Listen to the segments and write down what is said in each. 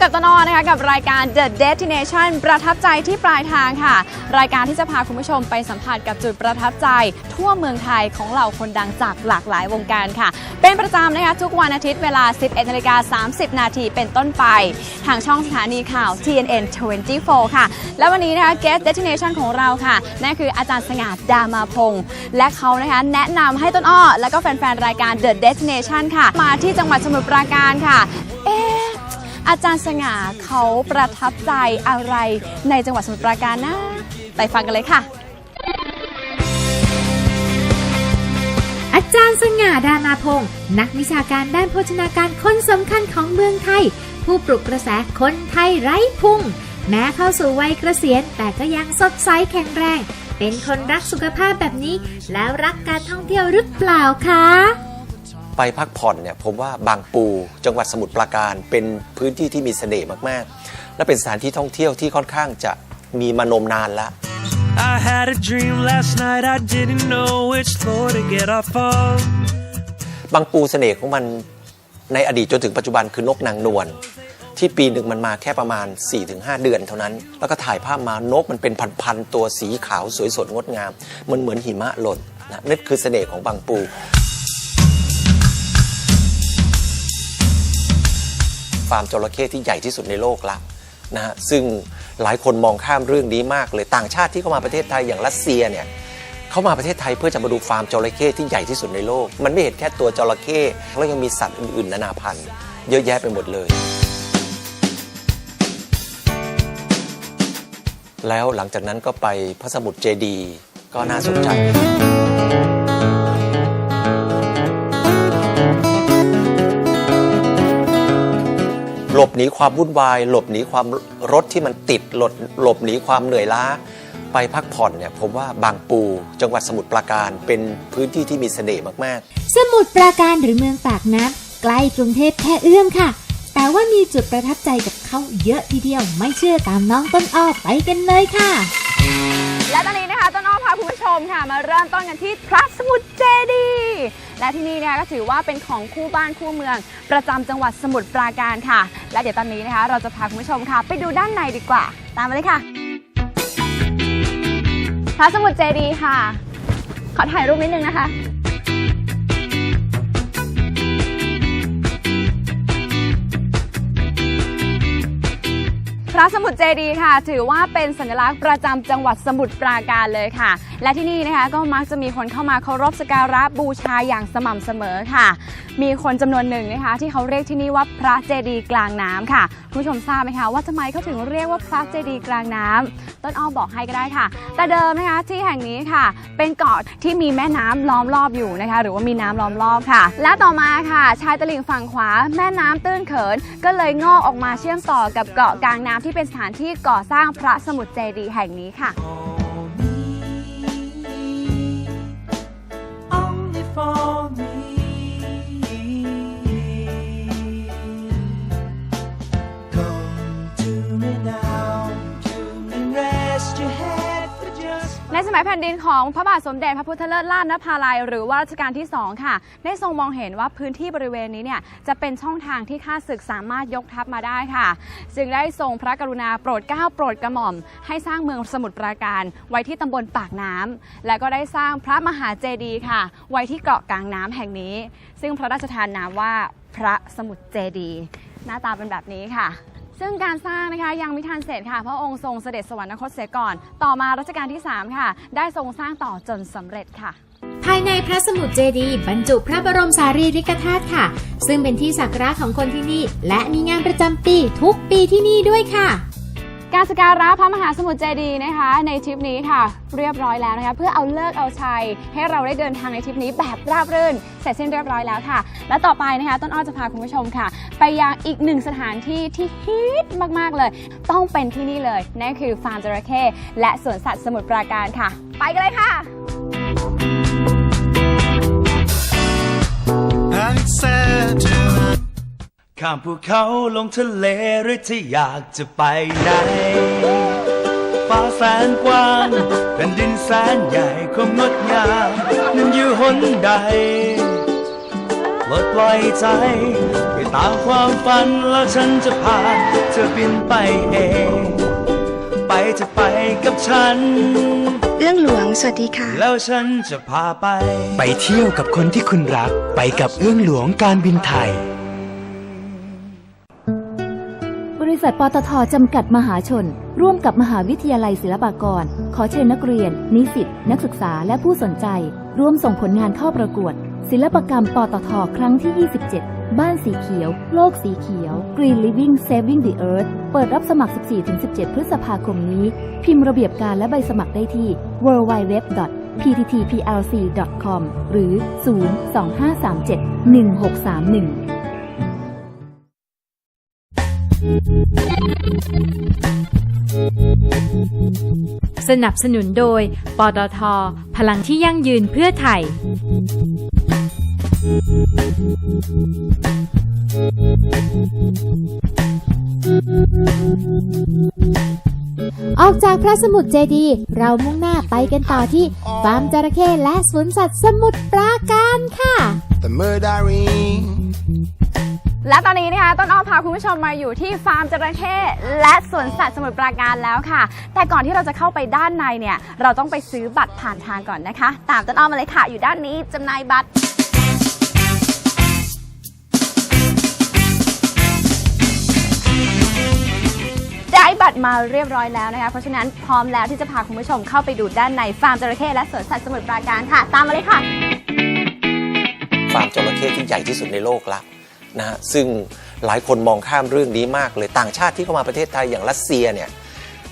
กับต้นอ้อนะคะกับรายการ The Destination ประทับใจที่ปลายทางค่ะ รายการที่จะพาคุณผู้ชมไปสัมผัสกับจุดประทับใจ ทั่วเมืองไทยของเหล่าคนดังจากหลากหลายวงการค่ะ เป็นประจำนะคะทุกวันอาทิตย์เวลา 11นาฬิกา30 นาทีเป็นต้นไป ทางช่องสถานีข่าว TNN 24 ค่ะ และวันนี้นะคะ Guest Destination ของเราค่ะนั่นคืออาจารย์สง่าดามาพงศ์และเขานะคะแนะนำให้ต้นอ้อ และก็แฟนๆรายการ The Destination ค่ะ มาที่จังหวัดสมุทรปราการค่ะ อาจารย์สง่าเขาประทับใจอะไรในจังหวัดสมุทรปราการนะ ไปฟังกันเลยค่ะ อาจารย์สง่าดามาพงศ์นักวิชาการด้านโภชนาการคนสำคัญของเมืองไทย ผู้ปลุกกระแสคนไทยไร้พุงแม้เข้าสู่วัยเกษียณแต่ก็ยังสดใสแข็งแรง เป็นคนรักสุขภาพแบบนี้ แล้วรักการท่องเที่ยวหรือเปล่าคะ ไปพักผ่อนเนี่ยผมว่าบางปูจังหวัดสมุทรปราการเป็นพื้นที่ที่มีเสน่ห์มากๆ และเป็นสถานที่ท่องเที่ยวที่ค่อนข้างจะมีมานมนานแล้ว I had a dream last night, I didn't know which floor to get off of. บางปูเสน่ห์ของมันในอดีตจนถึงปัจจุบันคือนกนางนวลที่ปีหนึ่งมันมาแค่ประมาณ 4-5 เดือนเท่านั้น แล้วก็ถ่ายภาพมานกมันเป็นพันๆตัวสีขาวสวยสดงดงาม มันเหมือนหิมะหล่นนะนั่นคือเสน่ห์ของบางปู ฟาร์มจระเข้ที่ใหญ่ที่สุดในโลกละนะฮะซึ่งหลายคนมองข้ามเรื่องนี้มากเลยต่างชาติที่เข้ามาประเทศไทยอย่างรัสเซียเนี่ยเขามาประเทศไทยเพื่อจะมาดูฟาร์มจระเข้ที่ใหญ่ที่สุดในโลก มันไม่เห็นแค่ตัวจระเข้แล้วยังมีสัตว์อื่นๆนานาพันธุ์เยอะแยะไปหมดเลย แล้วหลังจากนั้นก็ไปพระสมุทรเจดี ก็น่าสนใจ หลบหนีความวุ่นวาย หลบหนีความรถที่มันติดหลบหลบหนีความเหนื่อยล้า ไปพักผ่อนเนี่ยผมว่าบางปู จังหวัดสมุทรปราการเป็นพื้นที่ที่มีเสน่ห์มากสมุทรปราการหรือเมืองปากน้ำใกล้กรุงเทพแค่เอื้อมค่ะ แต่ว่ามีจุดประทับใจกับเขาเยอะทีเดียวไม่เชื่อตามน้องต้นอ้อไปกันเลยค่ะและตอนนี้นะคะต้นอ้อพาคุณผู้ชมค่ะ มาเริ่มต้นกันที่พระสมุทรเจดีย์ และที่นี่นะคะก็ถือว่าเป็นของคู่บ้านคู่เมือง ประจำจังหวัดสมุทรปราการค่ะ และเดี๋ยวตอนนี้นะคะ เราจะพาคุณผู้ชมค่ะ ไปดูด้านในดีกว่า ตามมาเลยค่ะพระสมุทรเจดีย์ค่ะ ขอถ่ายรูปนิดนึงนะคะพระสมุทรเจดีย์ค่ะ ถือว่าเป็นสัญลักษณ์ประจำจังหวัดสมุทรปราการเลยค่ะ และที่นี่นะคะก็มักจะมีคนเข้ามาเคารพสกการะบูชาอย่างสม่ำเสมอค่ะ มีคนจำนวนหนึ่งนะคะ ที่เขาเรียกที่นี่ว่าพระเจดีย์กลางน้ำค่ะคุณผู้ชมทราบไหมคะว่าทำไมเขาถึงเรียกว่าพระเจดีย์กลางน้ำต้นอ้อบอกให้ก็ได้ค่ะ แต่เดิมนะคะที่แห่งนี้ค่ะ เป็นเกาะที่มีแม่น้ำล้อมรอบอยู่นะคะ หรือว่ามีน้ำล้อมรอบค่ะ และต่อมาค่ะ ชายตลิ่งฝั่งขวา แม่น้ำตื้นเขิน ก็เลยงอกออกมาเชื่อมต่อกับเกาะกลางน้ำที่เป็นสถานที่ก่อสร้างพระสมุทรเจดีย์แห่งนี้ค่ะ สมัยแผ่นดินของพระบาทสมเด็จพระพุทธเลิศล่านภาลัย หรือว่ารัชกาลที่ 2 ค่ะ ได้ทรงมองเห็นว่าพื้นที่บริเวณนี้เนี่ยจะเป็นช่องทางที่ข้าศึกสามารถยกทัพมาได้ค่ะ จึงได้ทรงพระกรุณาโปรดเกล้าโปรดกระหม่อม ให้สร้างเมืองสมุทรปราการไว้ที่ตำบลปากน้ำและก็ได้สร้างพระมหาเจดีย์ค่ะ ไว้ที่เกาะกลางน้ำแห่งนี้ ซึ่งพระราชทานนามว่าพระสมุทรเจดีย์หน้าตาเป็นแบบนี้ค่ะ ซึ่งการสร้างนะคะยังไม่ทันเสร็จค่ะ พระองค์ทรงเสด็จสวรรคตเสียก่อน ต่อมารัชกาลที่ 3 ค่ะ ได้ทรงสร้างต่อจนสำเร็จค่ะ ภายในพระสมุทรเจดีย์บรรจุพระบรมสารีริกธาตุค่ะ ซึ่งเป็นที่สักการะของคนที่นี่ และมีงานประจำปีทุกปีที่นี่ด้วยค่ะการสกการะพระมหาสมุทรเจดีย์นะคะ ในทริปนี้ค่ะ เรียบร้อยแล้วนะคะ เพื่อเอาเลิกษ์เอาชัย ให้เราได้เดินทางในทริปนี้แบบราบรื่น เสร็จสิ้นเรียบร้อยแล้วค่ะ และต่อไปนะคะ ต้นอ้อจะพาคุณผู้ชมค่ะ ไปยังอีกหนึ่งสถานที่ที่ฮิตมากๆเลย ต้องเป็นที่นี่เลย นั่นคือฟาร์มจระเข้และสวนสัตว์สมุทรปราการค่ะ ไปกันเลยค่ะ I said to ข้ามภูเขาลงทะเลหรือที่อยากจะไปไหนฟ้าแสนกว้างแผ่นดินแสนใหญ่ความงดงามนั้นอยู่หนใด ปลดปล่อยใจไปตามความฝันแล้วฉันจะพาเธอบินไปเอง ไปจะไปกับฉัน เรื่องหลวงสวัสดีค่ะ แล้วฉันจะพาไป ไปเที่ยวกับคนที่คุณรักไปกับเอื้องหลวงการบินไทย บริษัทปตทจำกัดมหาชน ร่วมกับมหาวิทยาลัยศิลปากร ขอเชิญนักเรียน นิสิต นักศึกษาและผู้สนใจ ร่วมส่งผลงานเข้าประกวด ศิลปกรรมปตทครั้งที่ 27 บ้านสีเขียว โลกสีเขียว Green Living Saving the Earth เปิดรับสมัคร 14-17 พฤษภาคมนี้ พิมพ์ระเบียบการและใบสมัครได้ที่ www.pttplc.com หรือ 025371631สนับสนุนโดย ปตท พลังที่ยั่งยืนเพื่อไทย ออกจากพระสมุทรเจดีย์เรามุ่งหน้าไปกันต่อที่ฟาร์มจระเข้และสวนสัตว์สมุทรปราการค่ะ The murdering. และตอนนี้นะคะต้นอ้อมพาคุณผู้ชมมาอยู่ที่ฟาร์มจระเข้และสวนสัตว์สมุทรปราการแล้วค่ะ แต่ก่อนที่เราจะเข้าไปด้านในเนี่ย เราต้องไปซื้อบัตรผ่านทางก่อนนะคะ ตามต้นอ้อมมาเลยค่ะ อยู่ด้านนี้จำหน่ายบัตรได้บัตร มาเรียบร้อยแล้วนะคะ เพราะฉะนั้นพร้อมแล้วที่จะพาคุณผู้ชมเข้าไปดูด้านในฟาร์มจระเข้และสวนสัตว์สมุทรปราการค่ะ ตามมาเลยค่ะฟาร์มจระเข้ที่ใหญ่ที่สุดในโลกละนะฮะซึ่งหลายคนมองข้ามเรื่องนี้มากเลยต่างชาติที่เข้ามาประเทศไทยอย่างรัสเซียเนี่ย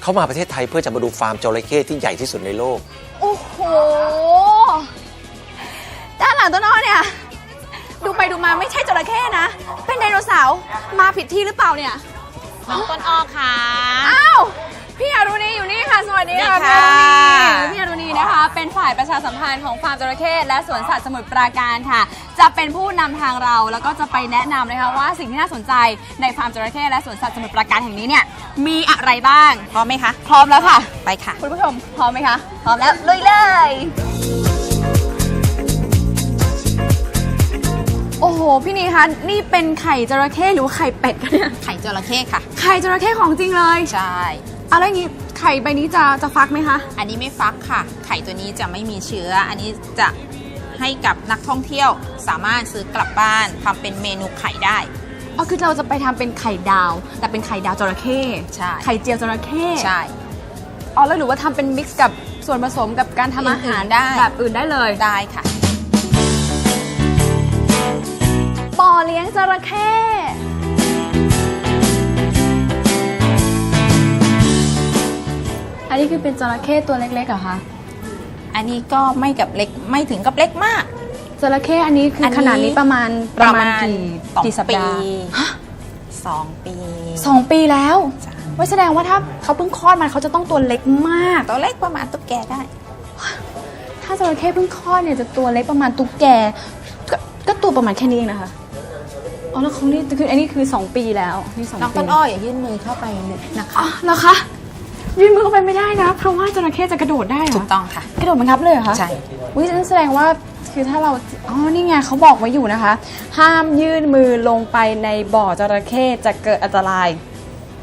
เข้ามาประเทศไทยเพื่อจะมาดูฟาร์มจระเข้ที่ใหญ่ที่สุดในโลก โอ้โห ด้านหลังต้นอ้อเนี่ยดูไปดูมาไม่ใช่จระเข้นะ เป็นไดโนเสาร์มาผิดที่หรือเปล่าเนี่ย น้องต้นอ้อค่ะ อ้าว พี่อรุณีอยู่นี่ค่ะ สวัสดีค่ะสวัพี่สอดีรุณีค่ะพี่อรุณีนะคะ เป็นฝ่ายประชาสัมพันธ์ของฟาร์มจระเข้และสวนสัตว์สมุทรปราการค่ะ จะเป็นผู้นำทางเราแล้วก็จะไปแนะนำนะคะว่าสิ่งที่น่าสนใจในฟาร์มจระเข้และสวนสัตว์สมุทรปราการแห่งนี้เนี่ยมีอะไรบ้าง พร้อมไหมคะ พร้อมแล้วค่ะ ไปค่ะ คุณผู้ชมพร้อมไหมคะ พร้อมแล้วลุยเลย โอ้โห พี่นีคะ นี่เป็นไข่จระเข้หรือว่าไข่เป็ดกันเนี่ย ไข่จระเข้ค่ะ ไข่จระเข้ของจริงเลย ใช่ อะไรอย่างงี้ไข่ใบนี้จะจะฟักไหมคะ อันนี้ไม่ฟักค่ะ ไข่ตัวนี้จะไม่มีเชื้อ อันนี้จะให้กับนักท่องเที่ยวสามารถซื้อกลับบ้านทำเป็นเมนูไข่ได้ อ๋อ คือเราจะไปทำเป็นไข่ดาว แต่เป็นไข่ดาวจระเข้ใช่ ไข่เจียวจระเข้ใช่ อ๋อ แล้วหรือว่าทำเป็นมิกซ์กับส่วนผสมกับการทำอาหารอื่นๆได้ แบบอื่นได้เลย ได้ค่ะ เลี้ยงจระเข้อันนี้คือเป็นจระเข้ตัวเล็กๆเหรอคะ อันนี้ก็ไม่กับเล็กไม่ถึงกับเล็กมาก จระเข้อันนี้คืออนนี้ขนาดนี้ประมาณประมาณกี่สองกี่สัปปีดาห์ฮะสองปีสองปีแล้วใช่ไว้แสดงว่าถ้าเขาเพิ่งคลอดมันเขาจะต้องตัวเล็กมาก ตัวเล็กประมาณตุ๊กแกได้ ถ้าจระเข้เพิ่งคลอดเนี่ยจะตัวเล็กประมาณตุ๊กแกก็ก็ตัวประมาณแค่นี้เองนะคะ อ๋อแล้วเขานี่คืออันนี้คือ 2 ปีแล้วนี่สองน้องปีต้นอ้ออย่ายื่นมือเข้าไปลึกนะคะอ๋อเหรอคะยื่นมือเข้าไปไม่ได้นะ เพราะว่าจระเข้จะกระโดดได้เหรถูอกต้องค่ะ กระโดดมันงับเลยเหรอคะใช่ อุ้ยนั่นแสดงว่าคือถ้าเราอ๋อนี่ไงเขาบอกไว้อยู่นะคะ ห้ามยื่นมือลงไปในบ่อจระเข้จะเกิดอันตราย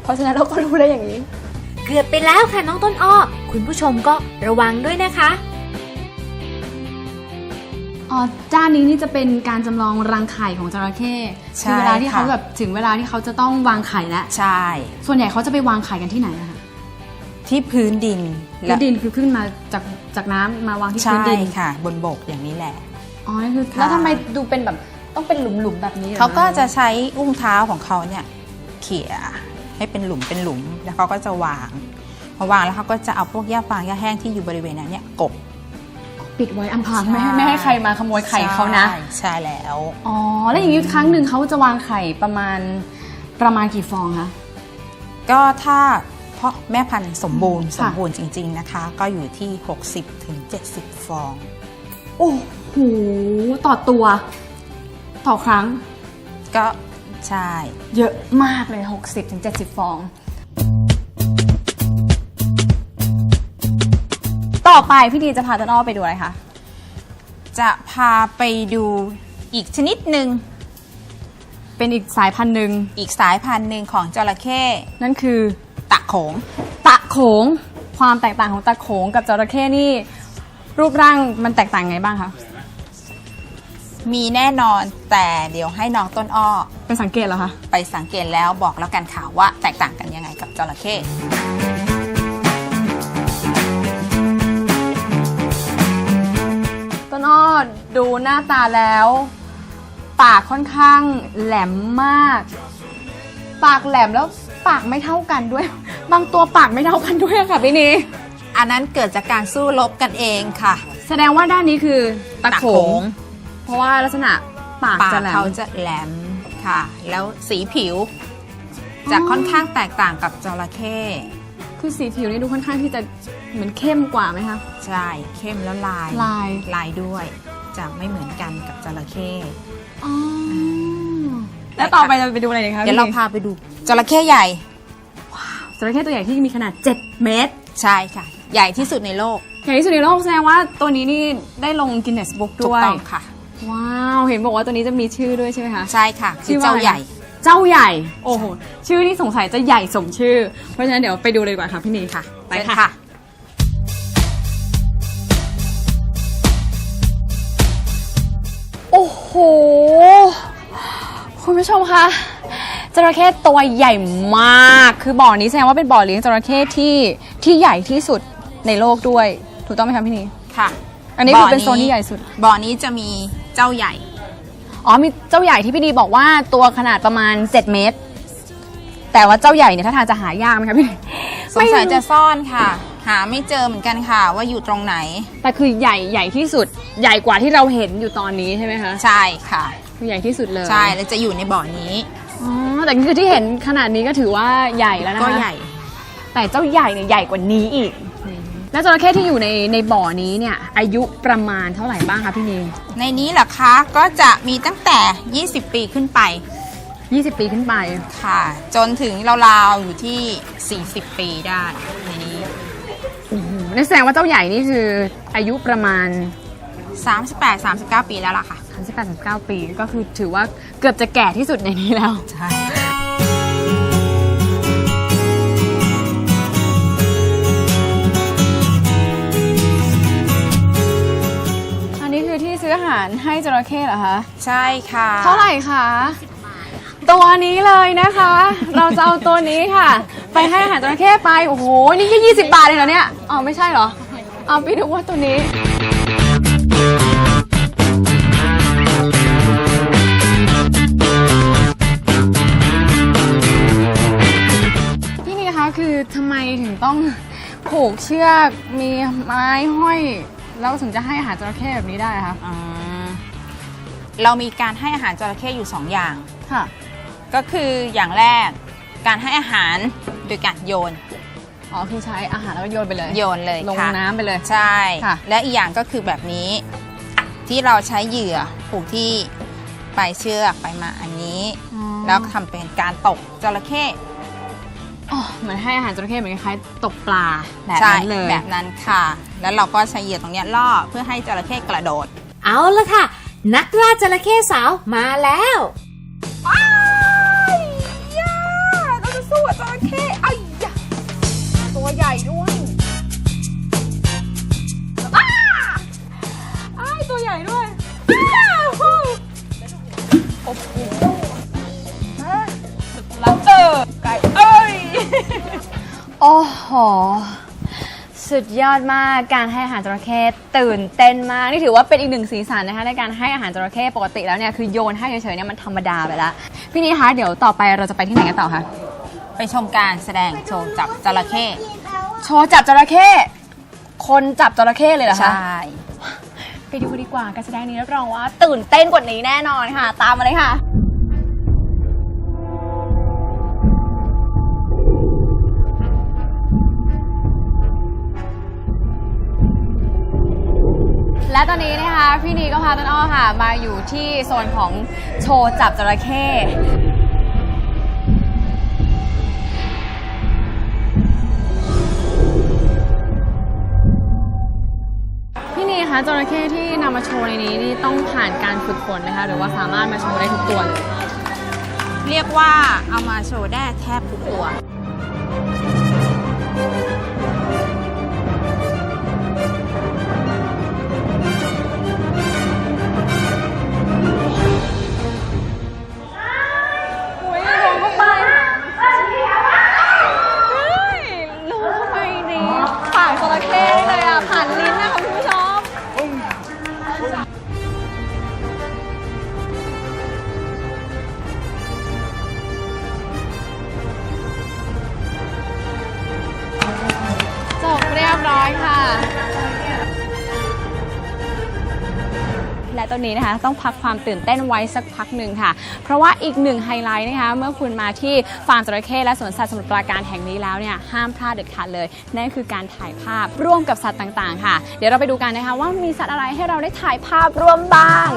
เพราะฉะนั้นเราก็รู้ได้อย่างนี้ เกือบไปแล้วค่ะน้องต้นอ้อ คุณผู้ชมก็ระวังด้วยนะคะ อ๋อด้านนี้นี่จะเป็นการจำลองรังไข่ของจระเข้ใช่คือเวลาที่เขาค่ะ แบบถึงเวลาที่เขาจะต้องวางไข่แล้ว ใช่ ส่วนใหญ่เขาจะไปวางไข่กันที่ไหนอะคะที่พื้นดินพื้นดินคือขึ้นมาจากจากน้ำมาวางที่ใช่พื้นดิน ค่ะ บนบกอย่างนี้แหละ อ๋อนี่คือค่ะ แล้วทำไมดูเป็นแบบต้องเป็นหลุมๆแบบนี้หรอเขาก็จะใช้อุ้งเท้าของเขาเนี่ยเขี่ยให้เป็นหลุมเป็นหลุมแล้วเขาก็จะวางพอวางแล้วเขาก็จะเอาพวกหญ้าฟางหญ้าแห้งที่อยู่บริเวณนั้นเนี่ยกบ ปิดไว้อำพรางไม่ให้ไม่ให้ใครมาขโมยไข่เขานะ ใช่ใช่แล้วอ๋อแล้วอย่างนี้ครั้งหนึ่งเขาจะวางไข่ประมาณประมาณกี่ฟองคะ ก็ถ้าเพราะแม่พันธุ์สมบูรณ์ค่ะสมบูรณ์จริง ๆนะคะ ก็อยู่ที่ 60ถึง70 ฟอง โอ้โหต่อตัว ต่อครั้ง ก็ใช่ เยอะมากเลย 60-70 ฟอง ต่อไปพี่ดีจะพาต้นอ้อไปดูอะไรคะ จะพาไปดูอีกชนิดหนึ่งเป็นอีกสายพันธุ์หนึ่งอีกสายพันธุ์หนึ่งของจระเข้นั่นคือตะโขง ตะโขง ความแตกต่างของตะโขงกับจระเข้นี่ รูปร่างมันแตกต่างไงบ้างคะ มีแน่นอนแต่เดี๋ยวให้น้องต้นอ้อเป็นสังเกตเหรอคะ ไปสังเกตแล้วบอกแล้วกันค่ะว่าแตกต่างกันยังไงกับจระเข้ ต้นอ้อดูหน้าตาแล้ว ปากค่อนข้างแหลมมาก ปากแหลมแล้วปากไม่เท่ากันด้วย บางตัวปากไม่เท่ากันด้วยอะค่ะพี่นีอันนั้นเกิดจากการสู้รบกันเองค่ะแสดงว่าด้านนี้คือตะโขตะโขงงเพราะว่าลักษณะปากปากจะแหลมเขาจะแหลมค่ะ แล้วสีผิว จะค่อนข้างแตกต่างกับจระเข้ คือสีผิวนี่ดูค่อนข้างที่จะเหมือนเข้มกว่าไหมคะ ใช่เข้มแล้วลายลาย ลายด้วยจะไม่เหมือนกันกับจระเข้อ๋อแล้วต่อไปเราไปดูอะไรดีคะเดี๋ยวเราพี่พาไปดูจระเข้ใหญ่จระเข้ตัวใหญ่ที่มีขนาด 7 เมตร ใช่ค่ะ ใหญ่ที่สุดในโลก ใหญ่ที่สุดในโลกแสดงว่าตัวนี้นี่ได้ลงกินเนสบุ๊กถูกด้วยต้องค่ะ ว้าว เห็นบอกว่าตัวนี้จะมีชื่อด้วยใช่ไหมคะ ใช่ค่ะชื่คืออว่าเจ้าอะไรใหญ่ เจ้าใหญ่ โอ้โห ชื่อนี่สงสัยจะใหญ่สมชื่อ เพราะฉะนั้นเดี๋ยวไปดูเลยดีกว่าค่ะพี่นีค่ะ ไปเชิญค่ะค่ะ โอ้โห คุณผู้ชมคะจระเข้ตัวใหญ่มาก คือบ่อนี้แสดงว่าเป็นบ่อเลี้ยงจระเข้ที่ที่ใหญ่ที่สุดในโลกด้วย ถูกต้องไหมคะพี่นีค่ะ อันนี้คือเป็นโซนที่ใหญ่สุด บ่อนี้จะมีเจ้าใหญ่ อ๋อมีเจ้าใหญ่ที่พี่ดีบอกว่าตัวขนาดประมาณ 7 เมตร แต่ว่าเจ้าใหญ่เนี่ยถ้าทางจะหายากไหมคะพี่สงสัยไม่รู้จะซ่อนค่ะ หาไม่เจอเหมือนกันค่ะ ว่าอยู่ตรงไหน แต่คือใหญ่ใหญ่ที่สุดใหญ่กว่าที่เราเห็นอยู่ตอนนี้ใช่ไหมคะใช่ค่ะคือใหญ่ที่สุดเลยใช่แล้วจะอยู่ในบ่อนี้อ๋อแต่คือที่เห็นขนาดนี้ก็ถือว่าใหญ่แล้วนะคะก็ใหญ่ แต่เจ้าใหญ่เนี่ยใหญ่กว่านี้อีก แล้วจระเข้ที่อยู่ในในบ่อนี้เนี่ยอายุประมาณเท่าไหร่บ้างคะพี่นีในนี้เหรอคะก็จะมีตั้งแต่ 20 ปีขึ้นไป 20 ปีขึ้นไปค่ะ จนถึงราวๆอยู่ที่ 40 ปีได้ในนี้นั่นแสดงว่าเจ้าใหญ่นี่คืออายุประมาณ 38 39 ปีแล้วล่ะค่ะ 38 39 ปีก็คือถือว่าเกือบจะแก่ที่สุดในนี้แล้ว ใช่ อที่ซื้ออาหารให้จระเข้เหรอคะ ใช่ค่ะ เท่าไหร่คะตัวนี้เลยนะคะ เราจะเอาตัวนี้ค่ะ ไปให้อาหารจระเข้ไป โอ้โห นี่แค่20 บาทเองเหรอเนี่ย อ๋อ ไม่ใช่เหรอ เอาไปดูว่าตัวนี้พี่นี่คะคือทำไมถึงต้องผูกเชือกมีไม้ห้อย แล้วถึงจะให้อาหารจระเข้แบบนี้ได้คะอืมเรามีการให้อาหารจระเข้อยู่2อย่าง ค่ะ ก็คืออย่างแรกการให้อาหารโดยการโยนอ๋อคือใช้อาหารแล้วก็โยนไปเลยโยนเลยลงค่ะน้ำไปเลย ใช่ค่ะ และอีกอย่างก็คือแบบนี้ ที่เราใช้เหยื่อผูกที่ปลายเชือกไปมาอันนี้แล้วทำเป็นการตกจระเข้อ๋อเหมือนให้อาหารจระเข้เหมือนคล้ายๆตกปลาแบบใช่นั้นเลย แบบนั้นค่ะ แล้วเราก็ใช้เหยื่อตรงเนี้ยล่อเพื่อให้จระเข้กระโดด เอาละค่ะ นักล่าจระเข้สาวมาแล้วเราจะสู้กับจระเข้ไอ้ยะตัวใหญ่ด้วยอ้ายตัวใหญ่ด้วยเออไก่เอ้ย โอ้โห สุดยอดมากการให้อาหารจระเข้ตื่นเต้นมากนี่ถือว่าเป็นอีกหนึ่งสีสันนะคะในการให้อาหารจระเข้ปกติแล้วเนี่ยคือโยนให้เฉยๆเนี่ยมันธรรมดาไปแล้วพี่นี่คะเดี๋ยวต่อไปเราจะไปที่ไหนกันต่อคะไปชมการแสดงโชว์จับจระเข้โชว์จับจระเข้คนจับจระเข้เลยเหรอใชคะ่ไปดูดีกว่าการแสดงนี้รับรองว่า ตื่นเต้นกว่านี้แน่นอนค่ะ ตามมาเลยค่ะ และตอนนี้นะคะพี่นีก็พาต้นอ้อค่ะมาอยู่ที่โซนของโชว์จับจระเข้คะจระเข้ที่นำมาโชว์ในนี้นี่ต้องผ่านการฝึกฝนไหมคะ หรือว่าสามารถมาโชว์ได้ทุกตัวเลย เรียกว่าเอามาโชว์ได้แทบทุกตัว ตอนนี้นะคะ ต้องพักความตื่นเต้นไว้สักพักหนึ่งค่ะ เพราะว่าอีกหนึ่งไฮไลท์นะคะ เมื่อคุณมาที่ฟาร์มจระเข้และสวนสัตว์สมุทรปราการแห่งนี้แล้วเนี่ยห้ามพลาดเด็ดขาดเลย นั่นคือการถ่ายภาพร่วมกับสัตว์ต่างๆ ค่ะ เดี๋ยวเราไปดูกันนะคะว่ามีสัตว์อะไรให้เราได้ถ่ายภาพร่วมบ้าง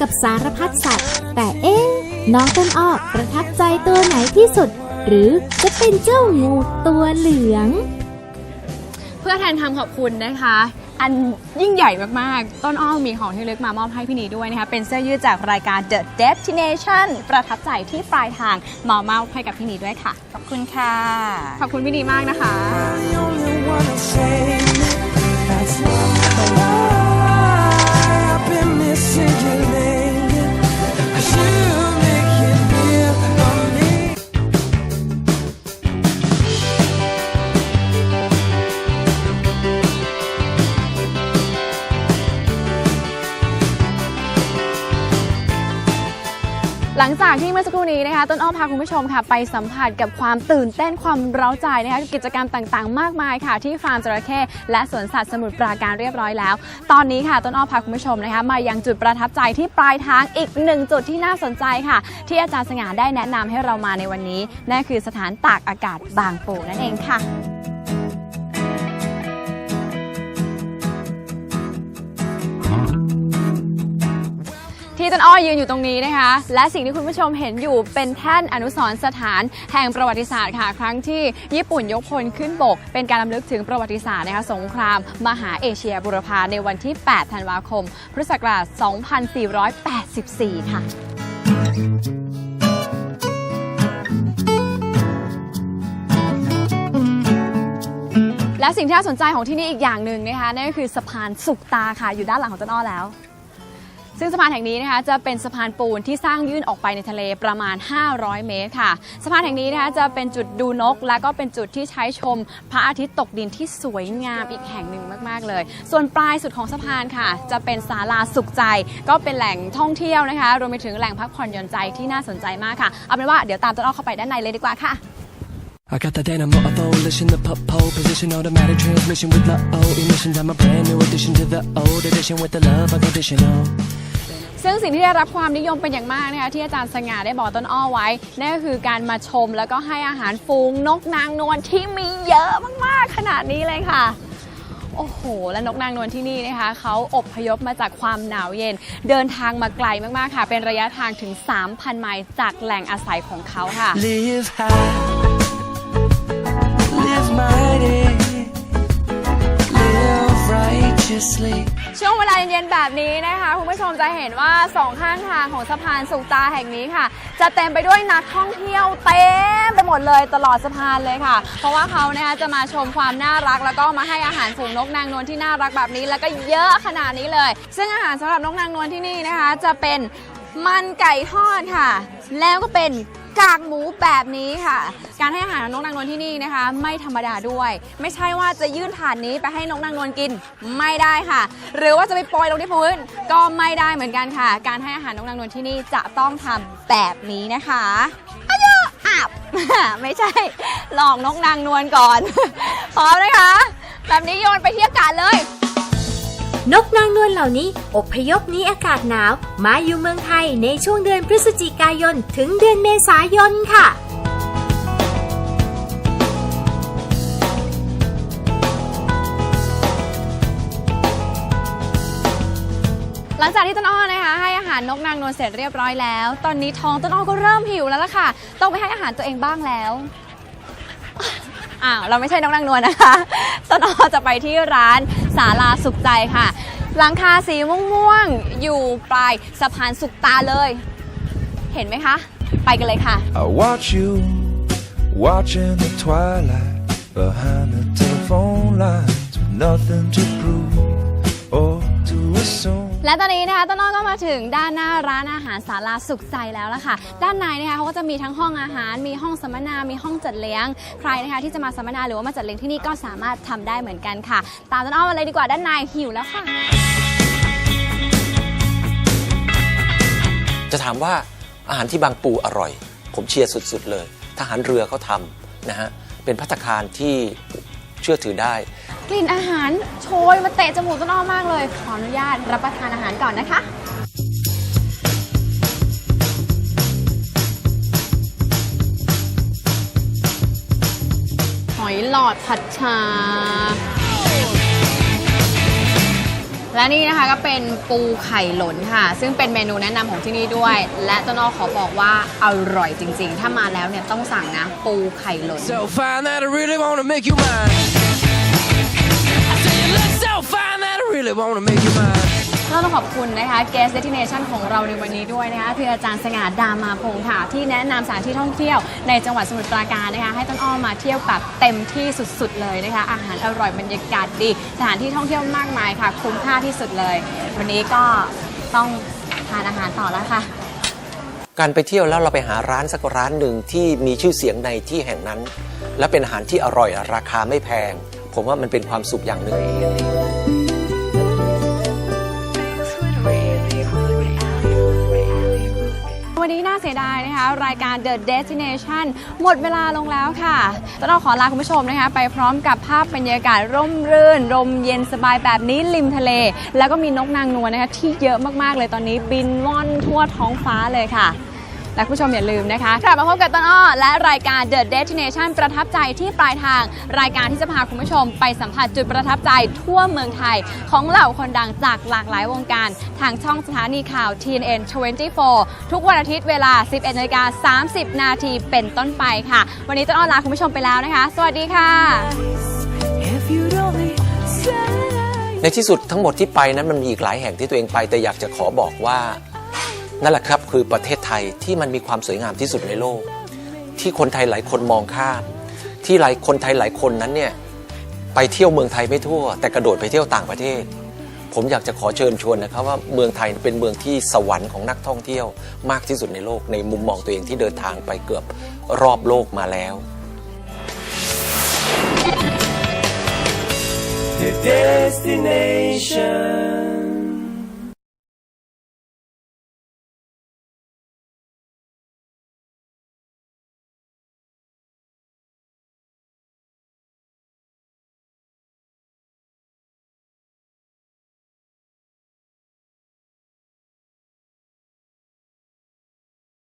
กับสารพัดสัตว์ แต่เอ๊ะน้องต้นอ้อประทับใจตัวไหนที่สุด หรือจะเป็นเจ้างูตัวเหลือง เพื่อแทนคำขอบคุณนะคะ อันยิ่งใหญ่มาก ๆ ต้นอ้อมีของที่ระลึกมามอบให้พี่นีด้วยนะคะ เป็นเสื้อยืดจากรายการ The Destination ประทับใจที่ปลายทางมามอบให้กับพี่นีด้วยค่ะ ขอบคุณค่ะ ขอบคุณพี่นีมากนะคะ นะคะต้นอ้อพาคุณผู้ชมค่ะ ไปสัมผัสกับความตื่นเต้นความเร้าใจนะคะกิจกรรมต่างๆ มากมายค่ะ ที่ฟาร์มจระเข้และสวนสัตว์สมุทรปราการเรียบร้อยแล้ว ตอนนี้ค่ะต้นอ้อพาคุณผู้ชมนะคะมายังจุดประทับใจที่ปลายทางอีกหนึ่งจุดที่น่าสนใจค่ะ ที่อาจารย์สง่าได้แนะนำให้เรามาในวันนี้นั่นคือสถานตากอากาศบางปูนั่นเองค่ะ ที่ต้นอ้อยืนอยู่ตรงนี้นะคะ และสิ่งที่คุณผู้ชมเห็นอยู่เป็นแท่นอนุสรณ์สถานแห่งประวัติศาสตร์ค่ะ ครั้งที่ญี่ปุ่นยกพลขึ้นบก เป็นการรำลึกถึงประวัติศาสตร์นะคะสงคราม มหาเอเชียบุรพาในวันที่ 8 ธันวาคม พุทธศักราช 2484 ค่ะและสิ่งที่น่าสนใจของที่นี่อีกอย่างหนึ่งนะคะนั่นก็คือสะพานสุกตาค่ะ อยู่ด้านหลังของต้นอ้อแล้ว ซึ่งสะพานแห่งนี้นะคะจะเป็นสะพานปูนที่สร้างยื่นออกไปในทะเลประมาณ 500 เมตรค่ะ สะพานแห่งนี้นะคะจะเป็นจุดดูนก และก็เป็นจุดที่ใช้ชมพระอาทิตย์ตกดินที่สวยงามอีกแห่งหนึ่งมาก ๆ เลย ส่วนปลายสุดของสะพานค่ะ จะเป็นศาลาสุขใจ ก็เป็นแหล่งท่องเที่ยวนะคะ รวมไปถึงแหล่งพักผ่อนหย่อนใจที่น่าสนใจมากค่ะ เอาเป็นว่าเดี๋ยวตามต้นอ้อเข้าไปด้านในเลยดีกว่าค่ะ I got the dynamo, a volition, the pop pole position, automatic transmission with low emissions. I'm a brand new addition to the old edition with the love unconditional. ซึ่งสิ่งที่ได้รับความนิยมเป็นอย่างมากนะคะที่อาจารย์สง่าได้บอกต้นอ้อไว้นั่นก็คือการมาชมแล้วก็ให้อาหารฟูงนกนางนวลที่มีเยอะมากๆขนาดนี้เลยค่ะโอ้โห และนกนางนวลที่นี่นะคะเขาอบพยพมาจากความหนาวเย็น เดินทางมาไกลมากๆค่ะ เป็นระยะทางถึง 3,000 ไมล์จากแหล่งอาศัยของเขาค่ะ Live high, live mighty, ช่วงเวลาเย็นๆแบบนี้นะคะคุณผู้ชมจะเห็นว่าสองข้างทางของสะพานสุกตาแห่งนี้ค่ะ จะเต็มไปด้วยนักท่องเที่ยวเต็มไปหมดเลยตลอดสะพานเลยค่ะ เพราะว่าเขานะคะจะมาชมความน่ารัก แล้วก็มาให้อาหารฝูงนกนางนวลที่น่ารักแบบนี้ แล้วก็เยอะขนาดนี้เลย ซึ่งอาหารสำหรับนกนางนวลที่นี่นะคะ จะเป็นมันไก่ทอดค่ะ แล้วก็เป็น กากหมูแบบนี้ค่ะ การให้อาหารนกนางนวลที่นี่นะคะ ไม่ธรรมดาด้วย ไม่ใช่ว่าจะยื่นถาดนี้ไปให้นกนางนวลกินไม่ได้ค่ะ หรือว่าจะไปโปรยลงที่พื้นก็ไม่ได้เหมือนกันค่ะ การให้อาหารนกนางนวลที่นี่จะต้องทำแบบนี้นะคะอะเยอะอับไม่ใช่ หลอกนกนางนวลก่อนพร้อมนะคะ แบบนี้โยนไปที่อากาศเลย นกนางนวลเหล่านี้อพยพหนี้อากาศหนาว มาอยู่เมืองไทยในช่วงเดือนพฤศจิกายน ถึงเดือนเมษายนค่ะหลังจากที่ต้นอ้อนะคะให้อาหารนกนางนวลเสร็จเรียบร้อยแล้ว ตอนนี้ท้องต้นอ้อก็เริ่มหิวแล้วล่ะค่ะ ต้องไปให้อาหารตัวเองบ้างแล้ว อ้าวเราไม่ใช่นกนางนวลนะคะต้นอจะไปที่ร้านสาลาสุขใจค่ะ หลังคาสีม่วงๆอยู่ปลายสะพานสุขตาเลย เห็นไหมคะ ไปกันเลยค่ะ I watch you watching the twilight behind the telephone lines with nothing to prove or to assume. และตอนนี้นะคะต้นอ้อก็มาถึงด้านหน้าร้านอาหารสาราสุขใจแล้วล่ะค่ะ ด้านในนะคะเขาก็จะมีทั้งห้องอาหาร มีห้องสัมมนา มีห้องจัดเลี้ยง ใครนะคะที่จะมาสัมมนาหรือว่ามาจัดเลี้ยงที่นี่ก็สามารถทำได้เหมือนกันค่ะ ตามต้นอ้อมาเลยดีกว่าด้านในหิวแล้วค่ะ จะถามว่าอาหารที่บางปูอร่อย ผมเชียร์สุดๆเลย ทหารเรือเขาทำนะฮะเป็นพัตตาคารที่เชื่อถือได้ กลิ่นอาหารโชยมาเตะจมูกต้นอ้อมากเลย ขออนุญาตรับประทานอาหารก่อนนะคะ หอยหลอดผัดชา และนี่นะคะก็เป็นปูไข่หลนค่ะ ซึ่งเป็นเมนูแนะนำของที่นี่ด้วย และต้นอ้อขอบอกว่าอร่อยจริงๆ ถ้ามาแล้วเนี่ยต้องสั่งนะ ปูไข่หลน So fine that I really wanna make you mine. So fine that I really wanna make you mine. เราต้องขอบคุณนะคะ Guest Destination ของเราในวันนี้ด้วยนะคะคืออาจารย์สง่าดามาพงศ์ค่ะที่แนะนำสถานที่ท่องเที่ยวในจังหวัดสมุทรปราการนะคะ ให้ต้นอ้อมมาเที่ยวแบบเต็มที่สุดๆเลยนะคะ อาหารอร่อยบรรยากาศดี สถานที่ท่องเที่ยวมากมายค่ะ คุ้มค่าที่สุดเลย วันนี้ก็ต้องทานอาหารต่อแล้วค่ะ การไปเที่ยวแล้วเราไปหาร้านสักร้านหนึ่งที่มีชื่อเสียงในที่แห่งนั้น และเป็นอาหารที่อร่อยราคาไม่แพง ผมว่ามันเป็นความสุขอย่างหนึ่งวันนี้น่าเสียดายนะคะ รายการ The Destination หมดเวลาลงแล้วค่ะต้อ้อขอลาคุณผู้ชมนะคะ ไปพร้อมกับภาพบรรยากาศร่มรื่นลมเย็นสบายแบบนี้ริมทะเล แล้วก็มีนกนางนวลนะคะ ที่เยอะมากๆเลยตอนนี้บินว่อนทั่วท้องฟ้าเลยค่ะ และผู้ชมอย่าลืมนะคะกลับมาพบกับต้นอ้อและรายการ The Destination ประทับใจที่ปลายทาง รายการที่จะพาคุณผู้ชมไปสัมผัสจุดประทับใจทั่วเมืองไทย ของเหล่าคนดังจากหลากหลายวงการ ทางช่องสถานีข่าว TNN 24 ทุกวันอาทิตย์เวลา 11นาฬิกา30 นาทีเป็นต้นไปค่ะ วันนี้ต้นอ้อลาคุณผู้ชมไปแล้วนะคะ สวัสดีค่ะ ในที่สุดทั้งหมดที่ไปนั้นมันมีอีกหลายแห่งที่ตัวเองไปแต่อยากจะขอบอกว่า นั่นแหละครับคือประเทศไทยที่มันมีความสวยงามที่สุดในโลก ที่คนไทยหลายคนมองข้ามที่หลายคนไทยหลายคนนั้นเนี่ยไปเที่ยวเมืองไทยไม่ทั่ว แต่กระโดดไปเที่ยวต่างประเทศ ผมอยากจะขอเชิญชวนนะครับว่าเมืองไทยเป็นเมืองที่สวรรค์ของนักท่องเที่ยวมากที่สุดในโลกในมุมมองตัวเองที่เดินทางไปเกือบรอบโลกมาแล้ว The destination.